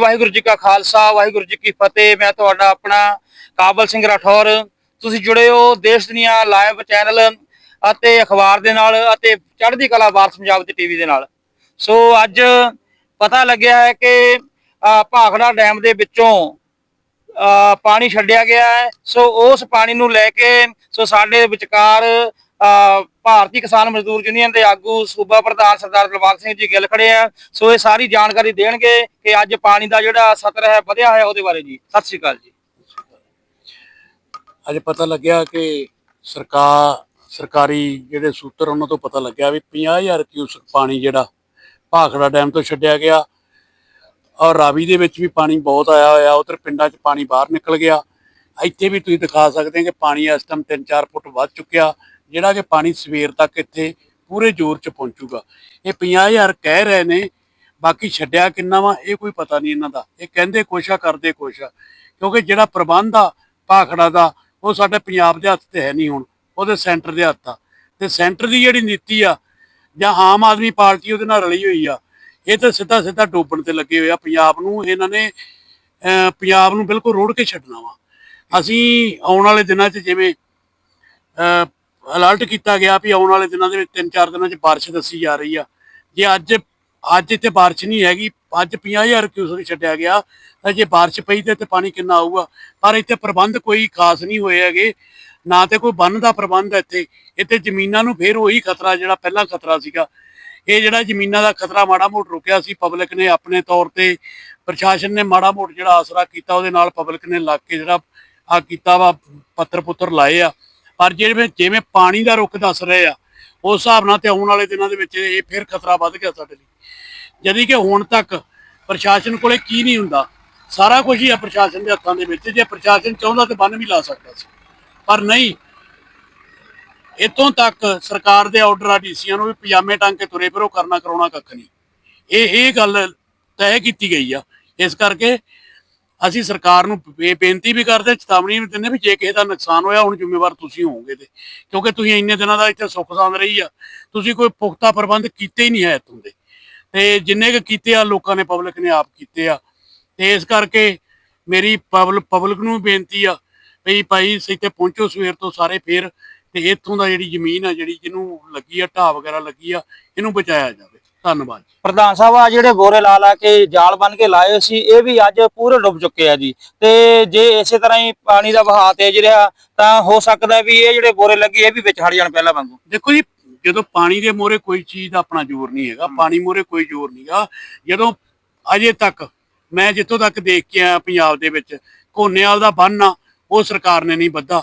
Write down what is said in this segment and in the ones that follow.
ਵਾਹਿਗੁਰੂ ਜੀ ਕਾ ਖਾਲਸਾ, ਵਾਹਿਗੁਰੂ ਜੀ ਕੀ ਫਤਿਹ। ਮੈਂ ਤੁਹਾਡਾ ਆਪਣਾ ਕਾਬਲ ਸਿੰਘ ਰਾਠੌਰ। ਤੁਸੀਂ ਜੁੜੇ ਹੋ ਦੇਸ਼ ਦੁਨੀਆ ਲਾਈਵ ਚੈਨਲ ਅਤੇ ਅਖਬਾਰ ਦੇ ਨਾਲ ਅਤੇ ਚੜ੍ਹਦੀ ਕਲਾ ਵਾਰਸ ਪੰਜਾਬ ਦੇ ਟੀਵੀ ਦੇ ਨਾਲ। ਸੋ ਅੱਜ ਪਤਾ ਲੱਗਿਆ ਹੈ ਕਿ ਭਾਖੜਾ ਡੈਮ ਦੇ ਵਿੱਚੋਂ ਪਾਣੀ ਛੱਡਿਆ ਗਿਆ ਹੈ। ਸੋ ਉਸ ਪਾਣੀ ਨੂੰ ਲੈ ਕੇ, ਸੋ ਸਾਡੇ ਵਿਚਕਾਰ ਭਾਰਤੀ ਕਿਸਾਨ ਮਜ਼ਦੂਰ ਯੂਨੀਅਨ ਦੇ ਆਗੂ ਸੂਬਾ ਪ੍ਰਧਾਨ ਸਰਦਾਰ ਦਿਲਬਾਗ ਸਿੰਘ ਜੀ ਗਿੱਲ ਖੜੇ ਆ। ਸੋ ਇਹ ਸਾਰੀ ਜਾਣਕਾਰੀ ਦੇਣਗੇ ਕਿ ਅੱਜ ਪਾਣੀ ਦਾ ਜਿਹੜਾ ਸਤਰ ਹੈ, ਵਧਿਆ ਹੋਇਆ ਉਹਦੇ ਬਾਰੇ ਜੀ। ਸਤਿ ਸ਼੍ਰੀ ਅਕਾਲ ਜੀ। ਅੱਜ ਪਤਾ ਲੱਗਿਆ ਕਿ ਸਰਕਾਰ ਸਰਕਾਰੀ ਜਿਹੜੇ ਸੂਤਰ ਉਹਨਾਂ ਤੋਂ ਪਤਾ ਲੱਗਿਆ ਵੀ 50000 ਕਿਊਸਕ ਪਾਣੀ ਜਿਹੜਾ ਭਾਖੜਾ ਡੈਮ ਤੋਂ ਛੱਡਿਆ ਗਿਆ। ਔਰ ਰਾਵੀ ਦੇ ਵਿੱਚ ਵੀ ਪਾਣੀ ਬਹੁਤ ਆਇਆ ਹੋਇਆ। ਉਧਰ ਪਿੰਡਾਂ 'ਚ ਪਾਣੀ ਬਾਹਰ ਨਿਕਲ ਗਿਆ। ਇੱਥੇ ਵੀ ਤੁਸੀਂ ਦਿਖਾ ਸਕਦੇ ਹੋ ਕਿ ਪਾਣੀ ਇਸ ਟਾਈਮ 3-4 ਫੁੱਟ ਵੱਧ ਚੁੱਕਿਆ। ਜਿਹੜਾ ਕਿ ਪਾਣੀ ਸਵੇਰ ਤੱਕ ਇੱਥੇ ਪੂਰੇ ਜ਼ੋਰ 'ਚ ਪਹੁੰਚੂਗਾ। ਇਹ 50000 ਕਹਿ ਰਹੇ ਨੇ, ਬਾਕੀ ਛੱਡਿਆ ਕਿੰਨਾ ਵਾ, ਇਹ ਕੋਈ ਪਤਾ ਨਹੀਂ ਇਹਨਾਂ ਦਾ। ਇਹ ਕਹਿੰਦੇ ਕੁਛ ਆ, ਕਰਦੇ ਕੁਛ ਆ। ਕਿਉਂਕਿ ਜਿਹੜਾ ਪ੍ਰਬੰਧ ਆ, ਭਾਖੜਾ ਦਾ, ਉਹ ਸਾਡੇ ਪੰਜਾਬ ਦੇ ਹੱਥ ਤੇ ਹੈ ਨਹੀਂ ਹੁਣ। ਉਹਦੇ ਸੈਂਟਰ ਦੇ ਹੱਥ ਆ। ਤੇ ਸੈਂਟਰ ਦੀ ਜਿਹੜੀ ਨੀਤੀ ਆ, ਜਾਂ ਆਮ ਆਦਮੀ ਪਾਰਟੀ ਉਹਦੇ ਨਾਲ ਰਲੀ ਹੋਈ ਆ, ਇਹ ਤਾਂ ਸਿੱਧਾ ਸਿੱਧਾ ਡੋਬਣ ਤੇ ਲੱਗੇ ਹੋਏ ਆ। ਪੰਜਾਬ ਨੂੰ ਇਹਨਾਂ ਨੇ ਪੰਜਾਬ ਨੂੰ ਬਿਲਕੁਲ ਰੋੜ ਕੇ ਛੱਡਣਾ ਵਾ। ਅਸੀਂ ਆਉਣ ਵਾਲੇ ਦਿਨਾਂ 'ਚ ਜਿਵੇਂ ਅਲਰਟ ਕੀਤਾ ਗਿਆ ਵੀ ਆਉਣ ਵਾਲੇ ਦਿਨਾਂ ਦੇ ਵਿੱਚ 3-4 ਦਿਨਾਂ 'ਚ ਬਾਰਿਸ਼ ਦੱਸੀ ਜਾ ਰਹੀ ਆ। ਜੇ ਅੱਜ ਅੱਜ ਇੱਥੇ ਬਾਰਿਸ਼ ਨਹੀਂ ਹੈਗੀ, ਅੱਜ 50000 ਕਿਊਸਕ ਛੱਡਿਆ ਗਿਆ। ਜੇ ਬਾਰਿਸ਼ ਪਈ ਤੇ ਇੱਥੇ ਪਾਣੀ ਕਿੰਨਾ ਆਊਗਾ? ਪਰ ਇੱਥੇ ਪ੍ਰਬੰਧ ਕੋਈ ਖਾਸ ਨਹੀਂ ਹੋਏ ਹੈਗੇ। ਨਾ ਤੇ ਕੋਈ ਬੰਨ ਦਾ ਪ੍ਰਬੰਧ ਹੈ ਇੱਥੇ। ਇੱਥੇ ਜ਼ਮੀਨਾਂ ਨੂੰ ਫੇਰ ਉਹੀ ਖਤਰਾ ਜਿਹੜਾ ਪਹਿਲਾਂ ਖਤਰਾ ਸੀਗਾ। ਇਹ ਜਿਹੜਾ ਜ਼ਮੀਨਾਂ ਦਾ ਖਤਰਾ ਮਾੜਾ ਮੋਟ ਰੁਕਿਆ ਸੀ ਪਬਲਿਕ ਨੇ ਆਪਣੇ ਤੌਰ ਤੇ ਪ੍ਰਸ਼ਾਸਨ ਨੇ ਮਾੜਾ ਮੋਟ ਜਿਹੜਾ ਆਸਰਾ ਕੀਤਾ, ਉਹਦੇ ਨਾਲ ਪਬਲਿਕ ਨੇ ਲੱਗ ਕੇ ਜਿਹੜਾ ਆ ਕੀਤਾ ਵਾ ਪੱਤਰ ਪੁੱਤਰ ਲਾਏ ਆ। ਪਰ ਜਿਵੇਂ ਜਿਵੇਂ ਪਾਣੀ ਦਾ ਰੁਖ ਦੱਸ ਰਹੇ ਆ, ਉਸ ਹਿਸਾਬ ਨਾਲ ਤੇ ਆਉਣ ਵਾਲੇ ਦਿਨਾਂ ਦੇ ਵਿੱਚ ਇਹ ਫਿਰ ਖਤਰਾ ਵੱਧ ਗਿਆ ਸਾਡੇ ਲਈ। ਜਦੀ ਕਿ ਹੁਣ ਤੱਕ ਪ੍ਰਸ਼ਾਸਨ ਕੋਲੇ ਕੀ ਨਹੀਂ ਹੁੰਦਾ। ਸਾਰਾ ਕੁਝ ਹੀ ਆ ਪ੍ਰਸ਼ਾਸਨ ਦੇ ਹੱਥਾਂ ਦੇ ਵਿੱਚ। ਜੇ ਪ੍ਰਸ਼ਾਸਨ ਚਾਹੁੰਦਾ ਤੇ ਬੰਨ ਵੀ ਲਾ ਸਕਦਾ ਸੀ। ਪਰ ਨਹੀਂ। ਇਤੋਂ ਤੱਕ ਸਰਕਾਰ ਦੇ ਆਰਡਰ ਆ, ਡੀਸੀਆਂ ਨੂੰ ਵੀ ਪਜਾਮੇ ਟੰਗ ਕੇ ਤੁਰੇ ਫਿਰੋ, ਕਰਨਾ ਕਰਾਉਣਾ ਕੱਖ ਨਹੀਂ। ਇਹ ਇਹ ਗੱਲ ਤੈਅ ਕੀਤੀ ਗਈ ਆ। ਇਸ ਕਰਕੇ ਅਸੀਂ ਸਰਕਾਰ ਨੂੰ ਬੇ- ਬੇਨਤੀ ਵੀ ਕਰਦੇ ਚੇਤਾਵਨੀ ਵੀ ਦਿੰਦੇ ਵੀ ਜੇ ਕਿਸੇ ਦਾ ਨੁਕਸਾਨ ਹੋਇਆ, ਹੁਣ ਜ਼ਿੰਮੇਵਾਰ ਤੁਸੀਂ ਹੋਵੋਗੇ ਤੇ। ਕਿਉਂਕਿ ਤੁਸੀਂ ਇੰਨੇ ਦਿਨਾਂ ਦਾ ਇੱਥੇ ਸੁੱਖ ਸਾਂਦ ਰਹੀ ਆ। ਤੁਸੀਂ ਕੋਈ ਪੁਖਤਾ ਪ੍ਰਬੰਧ ਕੀਤੇ ਹੀ ਨਹੀਂ ਹੈ ਇੱਥੋਂ ਦੇ। ਤੇ ਜਿੰਨੇ ਕੁ ਕੀਤੇ ਆ, ਲੋਕਾਂ ਨੇ ਪਬਲਿਕ ਨੇ ਆਪ ਕੀਤੇ ਆ। ਤੇ ਇਸ ਕਰਕੇ ਮੇਰੀ ਪਬਲਿਕ ਪਬਲਿਕ ਨੂੰ ਬੇਨਤੀ ਆ ਵੀ ਭਾਈ ਇੱਥੇ ਪਹੁੰਚੋ ਸਵੇਰ ਤੋਂ ਸਾਰੇ ਫੇਰ ਤੇ ਇੱਥੋਂ ਦਾ ਜਿਹੜੀ ਜ਼ਮੀਨ ਆ, ਜਿਹੜੀ ਜਿਹਨੂੰ ਲੱਗੀ ਆ, ਢਾਹ ਵਗੈਰਾ ਲੱਗੀ ਆ, ਇਹਨੂੰ ਬਚਾਇਆ ਜਾਵੇ। ਧੰਨਵਾਦ ਪ੍ਰਧਾਨ ਸਾਹਿਬ ਆ ਜਿਹੜੇ ਬੋਰੇ ਲਾ ਲਾ ਕੇ ਜਾਲ ਬਨ ਕੇ ਲਾਏ ਸੀ ਇਹ ਵੀ ਅੱਜ ਪੂਰੇ ਡੁੱਬ ਚੁੱਕੇ ਆ ਜੀ। ਤੇ ਜੇ ਇਸੇ ਤਰ੍ਹਾਂ ਹੀ ਪਾਣੀ ਦਾ ਵਹਾਅ ਤੇਜ਼ ਰਿਹਾ ਤਾਂ ਹੋ ਸਕਦਾ ਵੀ ਇਹ ਜਿਹੜੇ ਬੋਰੇ ਲੱਗੇ ਇਹ ਵੀ ਵਿੱਚ ਹਟ ਜਾਣ ਪਹਿਲਾਂ ਵਾਂਗੂ। ਦੇਖੋ ਜੀ ਜਦੋਂ ਪਾਣੀ ਦੇ ਮੋਰੇ ਕੋਈ ਚੀਜ਼ ਦਾ ਆਪਣਾ ਜ਼ੋਰ ਨਹੀਂ ਹੈਗਾ ਪਾਣੀ ਮੋਰੇ ਕੋਈ ਜ਼ੋਰ ਨਹੀਂਗਾ ਜਦੋਂ ਅਜੇ ਤੱਕ ਮੈਂ ਜਿੱਥੋਂ ਤੱਕ ਦੇਖ ਕੇ ਆਇਆ ਪੰਜਾਬ ਦੇ ਵਿੱਚ ਕੋਨੇਵਾਲ ਦਾ ਬੰਨ ਆ ਉਹ ਸਰਕਾਰ ਨੇ ਨਹੀਂ ਬੱਧਾ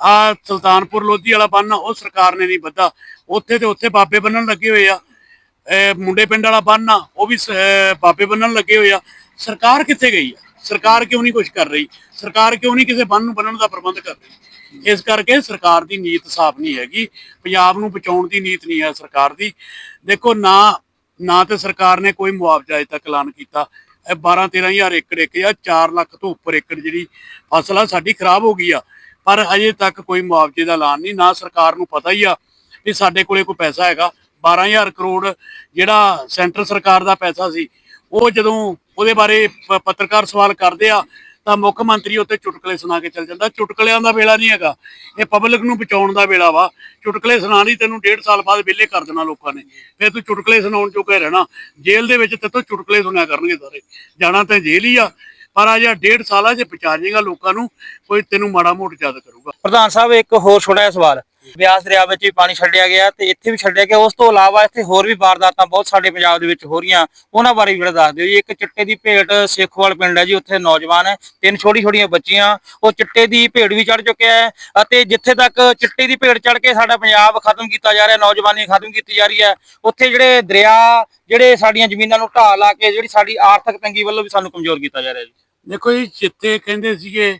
ਆ ਸੁਲਤਾਨਪੁਰ ਲੋਧੀ ਵਾਲਾ ਬੰਨ ਆ ਉਹ ਸਰਕਾਰ ਨੇ ਨਹੀਂ ਬੱਧਾ ਉੱਥੇ ਤੇ ਉੱਥੇ ਬਾਬੇ ਬੰਨਣ ਲੱਗੇ ਹੋਏ ਆ। ਮੁੰਡੇ ਪਿੰਡ ਵਾਲਾ ਬੰਨ ਆ, ਉਹ ਵੀ ਸ- ਬਾਬੇ ਬੰਨਣ ਲੱਗੇ ਹੋਏ ਆ। ਸਰਕਾਰ ਕਿੱਥੇ ਗਈ ਆ? ਸਰਕਾਰ ਕਿਉਂ ਨਹੀਂ ਕੁਝ ਕਰ ਰਹੀ? ਸਰਕਾਰ ਕਿਉਂ ਨਹੀਂ ਕਿਸੇ ਬੰਨ ਨੂੰ ਬੰਨਣ ਦਾ ਪ੍ਰਬੰਧ ਕਰ ਰਹੀ? ਇਸ ਕਰਕੇ ਸਰਕਾਰ ਦੀ ਨੀਤ ਸਾਫ਼ ਨਹੀਂ ਹੈਗੀ। ਪੰਜਾਬ ਨੂੰ ਬਚਾਉਣ ਦੀ ਨੀਤ ਨਹੀਂ ਹੈ ਸਰਕਾਰ ਦੀ। ਦੇਖੋ, ਨਾ ਨਾ ਤੇ ਸਰਕਾਰ ਨੇ ਕੋਈ ਮੁਆਵਜ਼ਾ ਅਜੇ ਤੱਕ ਐਲਾਨ ਕੀਤਾ। ਇਹ 12 13000 ਏਕੜ ਇੱਕ ਜਾਂ 4 ਲੱਖ ਤੋਂ ਉੱਪਰ ਏਕੜ ਜਿਹੜੀ ਫਸਲ ਆ, ਸਾਡੀ ਖਰਾਬ ਹੋ ਗਈ ਆ। ਪਰ ਅਜੇ ਤੱਕ ਕੋਈ ਮੁਆਵਜ਼ੇ ਦਾ ਐਲਾਨ ਨਹੀਂ। ਨਾ ਸਰਕਾਰ ਨੂੰ ਪਤਾ ਹੀ ਆ ਵੀ ਸਾਡੇ ਕੋਲੇ ਕੋਈ ਪੈਸਾ ਹੈਗਾ। 12000 ਕਰੋੜ ਜਿਹੜਾ ਸੈਂਟਰ ਸਰਕਾਰ ਦਾ ਪੈਸਾ ਸੀ, ਉਹ ਜਦੋਂ ਉਹਦੇ ਬਾਰੇ ਪੱਤਰਕਾਰ ਸਵਾਲ ਕਰਦੇ ਆ, ਤਾਂ ਮੁੱਖ ਮੰਤਰੀ ਉੱਤੇ ਚੁਟਕਲੇ ਸੁਣਾ ਕੇ ਚੱਲ ਜਾਂਦਾ। ਚੁਟਕਲਿਆਂ ਦਾ ਵੇਲਾ ਨਹੀਂ ਹੈਗਾ, ਇਹ ਪਬਲਿਕ ਨੂੰ ਬਚਾਉਣ ਦਾ ਵੇਲਾ ਵਾ। ਚੁਟਕਲੇ ਸੁਣਾਉਣ ਲਈ ਤੈਨੂੰ ਡੇਢ ਸਾਲ ਬਾਅਦ ਵਿਹਲੇ ਕਰ ਦੇਣਾ ਲੋਕਾਂ ਨੇ। ਫਿਰ ਤੂੰ ਚੁਟਕਲੇ ਸੁਣਾਉਣ ਚੁੱਕੇ ਰਹਿਣਾ। ਜੇਲ੍ਹ ਦੇ ਵਿੱਚ ਤੇ ਤੂੰ ਚੁਟਕਲੇ ਸੁਣਿਆ ਕਰਨਗੇ ਸਾਰੇ। ਜਾਣਾ ਤਾਂ ਜੇਲ੍ਹ ਹੀ ਆ, ਪਰ ਆ ਜਾਂ ਡੇਢ ਸਾਲਾਂ 'ਚ ਬਚਾ ਜਾਏਗਾ ਲੋਕਾਂ ਨੂੰ, ਕੋਈ ਤੈਨੂੰ ਮਾੜਾ ਮੋਟ ਯਾਦ ਕਰੂਗਾ। ਪ੍ਰਧਾਨ ਸਾਹਿਬ, ਇੱਕ ਹੋਰ ਛੋਟਾ ਜਿਹਾ ਸਵਾਲ। ਬਿਆਸ ਦਰਿਆ ਵਿੱਚ ਵੀ ਪਾਣੀ ਛੱਡਿਆ ਗਿਆ ਤੇ ਇੱਥੇ ਵੀ ਛੱਡਿਆ ਗਿਆ। ਉਸ ਤੋਂ ਇਲਾਵਾ ਇੱਥੇ ਹੋਰ ਵੀ ਵਾਰਦਾਤਾਂ ਬਹੁਤ ਸਾਡੇ ਪੰਜਾਬ ਦੇ ਵਿੱਚ ਹੋ ਰਹੀਆਂ। ਉਹਨਾਂ ਬਾਰੇ ਵੀ ਦੱਸ ਦਿਓ ਜੀ। ਇੱਕ ਚਿੱਟੇ ਦੀ ਭੇਟ ਸੇਖੋਵਾਲ ਪਿੰਡ ਹੈ ਜੀ। ਉੱਥੇ ਨੌਜਵਾਨ ਹੈ ਤਿੰਨ ਛੋਟੀ ਛੋਟੀਆਂ ਬੱਚੀਆਂ ਉਹ ਚਿੱਟੇ ਦੀ ਭੇਟ ਵੀ ਚੜ ਚੁੱਕਿਆ ਹੈ ਅਤੇ ਜਿੱਥੇ ਤੱਕ ਚਿੱਟੇ ਦੀ ਭੇਟ ਚੜ ਕੇ ਸਾਡਾ ਪੰਜਾਬ ਖਤਮ ਕੀਤਾ ਜਾ ਰਿਹਾ ਨੌਜਵਾਨੀ ਖਤਮ ਕੀਤੀ ਜਾ ਰਹੀ ਹੈ ਉੱਥੇ ਜਿਹੜੇ ਦਰਿਆ ਜਿਹੜੇ ਸਾਡੀਆਂ ਜ਼ਮੀਨਾਂ ਨੂੰ ਢਾਹ ਲਾ ਕੇ ਜਿਹੜੀ ਸਾਡੀ ਆਰਥਿਕ ਤੰਗੀ ਵੱਲੋਂ ਵੀ ਸਾਨੂੰ ਕਮਜ਼ੋਰ ਕੀਤਾ ਜਾ ਰਿਹਾ ਜੀ। ਦੇਖੋ ਜੀ ਜਿੱਥੇ ਕਹਿੰਦੇ ਸੀਗੇ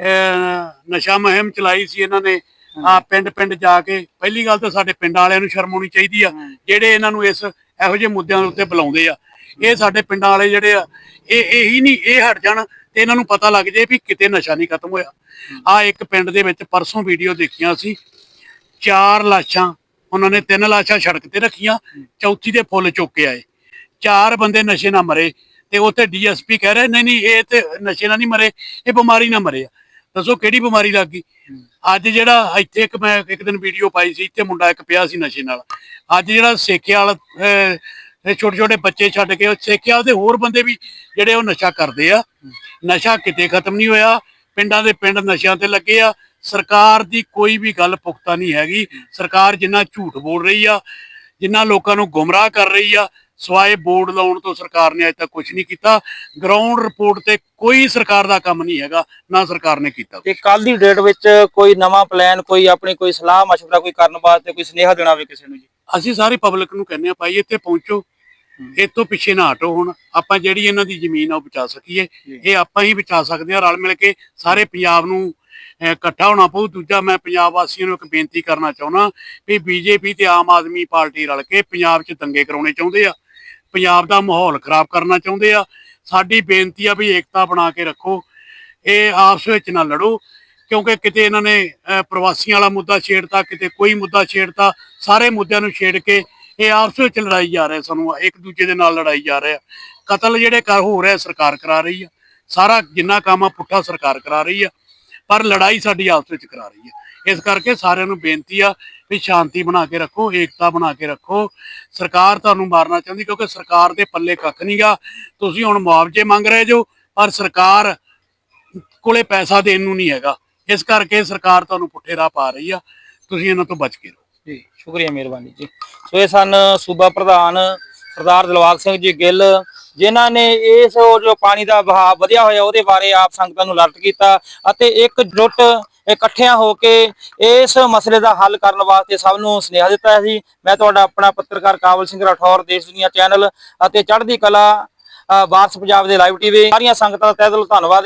ਅਹ, ਨਸ਼ਾ ਮੁਹਿੰਮ ਚਲਾਈ ਸੀ ਇਹਨਾਂ ਨੇ। ਆ ਪਿੰਡ ਪਿੰਡ ਜਾ ਕੇ ਪਹਿਲੀ ਗੱਲ ਤਾਂ ਸਾਡੇ ਪਿੰਡ ਵਾਲਿਆਂ ਨੂੰ ਸ਼ਰਮ ਆਉਣੀ ਚਾਹੀਦੀ ਆ ਜਿਹੜੇ ਇਹਨਾਂ ਨੂੰ ਇਸ ਇਹੋ ਜਿਹੇ ਮੁੱਦਿਆਂ ਦੇ ਉੱਤੇ ਬੁਲਾਉਂਦੇ ਆ। ਇਹ ਸਾਡੇ ਪਿੰਡਾਂ ਵਾਲੇ ਜਿਹੜੇ ਆ ਇਹ ਇਹੀ ਨਹੀਂ ਇਹ ਹਟ ਜਾਣ ਤੇ ਇਹਨਾਂ ਨੂੰ ਪਤਾ ਲੱਗ ਜੇ ਵੀ ਕਿਤੇ ਨਸ਼ਾ ਨਹੀਂ ਖਤਮ ਹੋਇਆ। ਆ ਇੱਕ ਪਿੰਡ ਦੇ ਵਿੱਚ ਪਰਸੋਂ ਵੀਡੀਓ ਦੇਖੀਆਂ ਸੀ ਚਾਰ ਲਾਸ਼ਾਂ ਉਹਨਾਂ ਨੇ ਤਿੰਨ ਲਾਸ਼ਾਂ ਸੜਕ ਤੇ ਰੱਖੀਆਂ ਚੌਥੀ ਦੇ ਫੁੱਲ ਚੁੱਕ ਕੇ ਆਏ। ਚਾਰ ਬੰਦੇ ਨਸ਼ੇ ਨਾਲ ਮਰੇ ਤੇ ਉੱਥੇ ਡੀਐਸਪੀ ਕਹਿ ਰਿਹਾ ਨਹੀਂ ਨਹੀਂ ਇਹ ਤੇ ਨਸ਼ੇ ਨਾਲ ਨਹੀਂ ਮਰੇ ਇਹ ਬਿਮਾਰੀ ਨਾਲ ਮਰੇ ਆ। ਦੱਸੋ ਕਿਹੜੀ ਬਿਮਾਰੀ ਲੱਗ ਗਈ? ਅੱਜ ਜਿਹੜਾ ਇੱਥੇ ਇੱਕ ਮੈਂ ਇੱਕ ਦਿਨ ਵੀਡੀਓ ਪਾਈ ਸੀ, ਇੱਥੇ ਮੁੰਡਾ ਇੱਕ ਪਿਆ ਸੀ ਨਸ਼ੇ ਨਾਲ। ਅੱਜ ਜਿਹੜਾ ਸੇਕਿਆਲ ਛੋਟੇ ਛੋਟੇ ਬੱਚੇ ਛੱਡ ਕੇ, ਉਹ ਸੇਕਿਆਲ ਦੇ ਹੋਰ ਬੰਦੇ ਵੀ ਜਿਹੜੇ ਉਹ ਨਸ਼ਾ ਕਰਦੇ ਆ। ਨਸ਼ਾ ਕਿਤੇ ਖਤਮ ਨਹੀਂ ਹੋਇਆ। ਪਿੰਡਾਂ ਦੇ ਪਿੰਡ ਨਸ਼ਿਆਂ ਤੇ ਲੱਗੇ ਆ। ਸਰਕਾਰ ਦੀ ਕੋਈ ਵੀ ਗੱਲ ਪੁਖਤਾ ਨਹੀਂ ਹੈਗੀ। ਸਰਕਾਰ ਜਿੰਨਾ ਝੂਠ ਬੋਲ ਰਹੀ ਆ, ਜਿੰਨਾ ਲੋਕਾਂ ਨੂੰ ਗੁੰਮਰਾਹ ਕਰ ਰਹੀ ਆ ਸਵਾਏ ਬੋਰਡ ਲਾਉਣ ਤੋਂ ਸਰਕਾਰ ਨੇ ਅਜੇ ਤੱਕ ਕੁਝ ਨਹੀਂ ਕੀਤਾ। ਗਰਾਊਂਡ ਰਿਪੋਰਟ ਤੇ ਕੋਈ ਸਰਕਾਰ ਦਾ ਕੰਮ ਨਹੀਂ ਹੈਗਾ ਨਾ ਸਰਕਾਰ ਨੇ ਕੀਤਾ ਤੇ ਕੱਲ ਦੀ ਡੇਟ ਵਿੱਚ ਕੋਈ ਨਵਾਂ ਪਲਾਨ ਕੋਈ ਆਪਣੀ ਕੋਈ ਸਲਾਹ ਮਸ਼ਵਰਾ ਕੋਈ ਕਰਨ ਵਾਸਤੇ ਕੋਈ ਸੁਨੇਹਾ ਦੇਣਾ ਹੋਵੇ ਕਿਸੇ ਨੂੰ ਜੀ? ਅਸੀਂ ਸਾਰੀ ਪਬਲਿਕ ਨੂੰ ਕਹਿੰਦੇ ਆ ਭਾਈ ਇੱਥੇ ਪਹੁੰਚੋ। ਇਹ ਤੋਂ ਪਿੱਛੇ ਨਾ ਹਟੋ ਹੁਣ। ਆਪਾਂ ਜਿਹੜੀ ਇਹਨਾਂ ਦੀ ਜ਼ਮੀਨ ਆ ਉਹ ਬਚਾ ਸਕੀਏ। ਇਹ ਆਪਾਂ ਹੀ ਬਚਾ ਸਕਦੇ ਆ ਰਲ ਮਿਲ ਕੇ ਸਾਰੇ ਪੰਜਾਬ ਨੂੰ ਇਕੱਠਾ ਹੋਣਾ ਪਊ। ਦੂਜਾ ਮੈਂ ਪੰਜਾਬ ਵਾਸੀਆਂ ਨੂੰ ਇੱਕ ਬੇਨਤੀ ਕਰਨਾ ਚਾਹੁੰਦਾ ਵੀ ਬੀਜੇਪੀ ਤੇ ਆਮ ਆਦਮੀ ਪਾਰਟੀ ਰਲ ਕੇ ਪੰਜਾਬ 'ਚ ਦੰਗੇ ਕਰਾਉਣੇ ਚਾਹੁੰਦੇ ਆ। ਪੰਜਾਬ ਦਾ ਮਾਹੌਲ ਖਰਾਬ ਕਰਨਾ ਚਾਹੁੰਦੇ ਆ। ਸਾਡੀ ਬੇਨਤੀ ਆ ਵੀ ਏਕਤਾ ਬਣਾ ਕੇ ਰੱਖੋ। ਇਹ ਆਪਸ ਵਿੱਚ ਨਾ ਲੜੋ, ਕਿਉਂਕਿ ਕਿਤੇ ਇਹਨਾਂ ਨੇ ਪ੍ਰਵਾਸੀਆਂ ਵਾਲਾ ਮੁੱਦਾ ਛੇੜਤਾ, ਕਿਤੇ ਕੋਈ ਮੁੱਦਾ ਛੇੜਤਾ, ਸਾਰੇ ਮੁੱਦਿਆਂ ਨੂੰ ਛੇੜ ਕੇ ਇਹ ਆਪਸ ਵਿੱਚ ਲੜਾਈ ਜਾ ਰਹੇ ਸਾਨੂੰ, ਇੱਕ ਦੂਜੇ ਦੇ ਨਾਲ ਲੜਾਈ ਜਾ ਰਹੇ। ਆ ਕਤਲ ਜਿਹੜੇ ਕਰ ਹੋ ਰਿਹਾ, ਸਰਕਾਰ ਕਰਾ ਰਹੀ ਆ। ਸਾਰਾ ਜਿੰਨਾ ਕੰਮ ਆ ਪੁੱਠਾ ਸਰਕਾਰ ਕਰਾ ਰਹੀ ਆ, ਪਰ ਲੜਾਈ ਸਾਡੀ ਆਪਸ ਵਿੱਚ ਕਰਾ ਰਹੀ ਆ। ਇਸ ਕਰਕੇ ਸਾਰਿਆਂ ਨੂੰ ਬੇਨਤੀ ਆ ਵੀ ਸ਼ਾਂਤੀ ਬਣਾ ਕੇ ਰੱਖੋ, ਏਕਤਾ ਬਣਾ ਕੇ ਰੱਖੋ। ਸਰਕਾਰ ਤੁਹਾਨੂੰ ਮਾਰਨਾ ਚਾਹੁੰਦੀ ਕਿਉਂਕਿ ਸਰਕਾਰ ਦੇ ਪੱਲੇ ਕੱਖ ਨਹੀਂਗਾ ਤੁਸੀਂ ਹੁਣ ਮੁਆਵਜ਼ੇ ਮੰਗ ਰਹੇ ਜੋ, ਪਰ ਸਰਕਾਰ ਕੋਲੇ ਪੈਸਾ ਦੇਣ ਨੂੰ ਨਹੀਂ ਹੈਗਾ। ਇਸ ਕਰਕੇ ਸਰਕਾਰ ਤੁਹਾਨੂੰ ਪੁੱਠੇ ਰਾਹ ਪਾ ਰਹੀ ਆ। ਤੁਸੀਂ ਇਹਨਾਂ ਤੋਂ ਬਚ ਕੇ ਰਹੋ। ਜੀ, ਸ਼ੁਕਰੀਆ ਮਿਹਰਬਾਨੀ ਜੀ। ਸੋ ਇਹ ਸਨ ਸੂਬਾ ਪ੍ਰਧਾਨ ਸਰਦਾਰ ਦਿਲਵਾਗ ਸਿੰਘ ਜੀ ਗਿੱਲ ਜਿਨ੍ਹਾਂ ਨੇ ਇਸ ਉਹ ਜੋ ਪਾਣੀ ਦਾ ਵਹਾਅ ਵਧਿਆ ਹੋਇਆ ਉਹਦੇ ਬਾਰੇ ਆਪ ਸੰਗਤਾਂ ਨੂੰ ਅਲਰਟ ਕੀਤਾ ਅਤੇ ਇੱਕ ਜੁੱਟ ਇਕੱਠਿਆਂ ਹੋ ਕੇ ਇਸ ਮਸਲੇ ਦਾ ਹੱਲ ਕਰਨ ਵਾਸਤੇ ਸਭ ਨੂੰ ਸੁਨੇਹਾ ਦਿੱਤਾ ਸੀ ਮੈਂ ਤੁਹਾਡਾ ਆਪਣਾ ਪੱਤਰਕਾਰ ਕਾਬਲ ਸਿੰਘ ਰਾਠੌਰ, ਦੇਸ਼ ਦੁਨੀਆ ਚੈਨਲ ਅਤੇ ਚੜ੍ਹਦੀ ਕਲਾ ਵਾਰਸ ਪੰਜਾਬ ਦੇ ਲਾਈਵ ਟੀਵੀ, ਸਾਰੀਆਂ ਸੰਗਤਾਂ ਦਾ ਤਹਿ ਦਿਲੋਂ, ਧੰਨਵਾਦ।